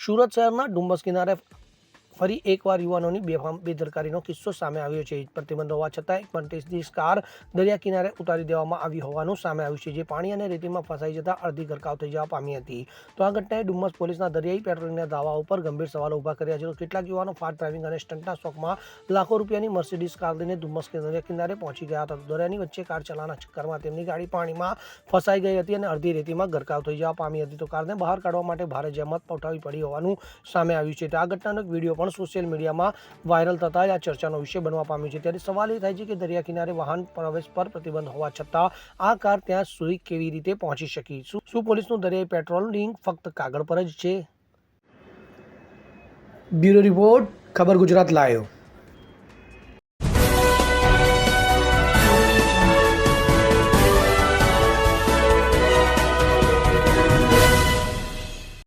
સુરત શહેરના ડુમ્બસ કિનારે ફરી એકવાર યુવાનોની બેફામ, બેદરકારીનો કિસ્સો સામે આવ્યો છે. પ્રતિબંધ હોવા છતાં એક મલ્ટીની કાર દરિયા કિનારે ઉતારી દેવામાં આવી હોવાનું સામે આવ્યું છે, જે પાણી અને રેતીમાં ફસાઈ જતા અડધી ગરકાવ થઈ જવા પામી હતી. તો આ ઘટનાએ ડુમ્મસ પોલીસના દરિયાઈ પેટ્રોલિંગના દાવા પર ગંભીર સવાલો ઊભા કર્યા છે તો કેટલાક યુવાનો ફાસ્ટ ડ્રાઇવિંગ અને સ્ટન્ટના શોખમાં લાખો રૂપિયાની મર્સિડીઝ કાર લઈને ડુમ્મસ દરિયા કિનારે પહોંચી ગયા હતા. દરિયાની વચ્ચે કાર ચલાવના ચક્કરમાં તેમની ગાડી પાણીમાં ફસાઈ ગઈ હતી અને અડધી રેતીમાં ગરકાવ થઈ જવા પામી હતી. તો કારને બહાર કાઢવા માટે ભારે જહેમત ઉઠાવવી પડી હોવાનું સામે આવ્યું છે. તો આ ઘટનાનો એક વીડિયો પણ સોશિયલ મીડિયામાં વાયરલ થતા આ ચર્ચાનો વિષય બનવા પામ્યો છે. ત્યારે સવાલ એ થાય છે કે દરિયા કિનારે વાહન પ્રવેશ પર પ્રતિબંધ હોવા છતાં આ કાર ત્યાં સુધી કેવી રીતે પહોંચી શકી? શું પોલીસનું દરિયાઈ પેટ્રોલિંગ ફક્ત કાગળ પર જ છે? બ્યુરો રિપોર્ટ, ખબર ગુજરાત લાયો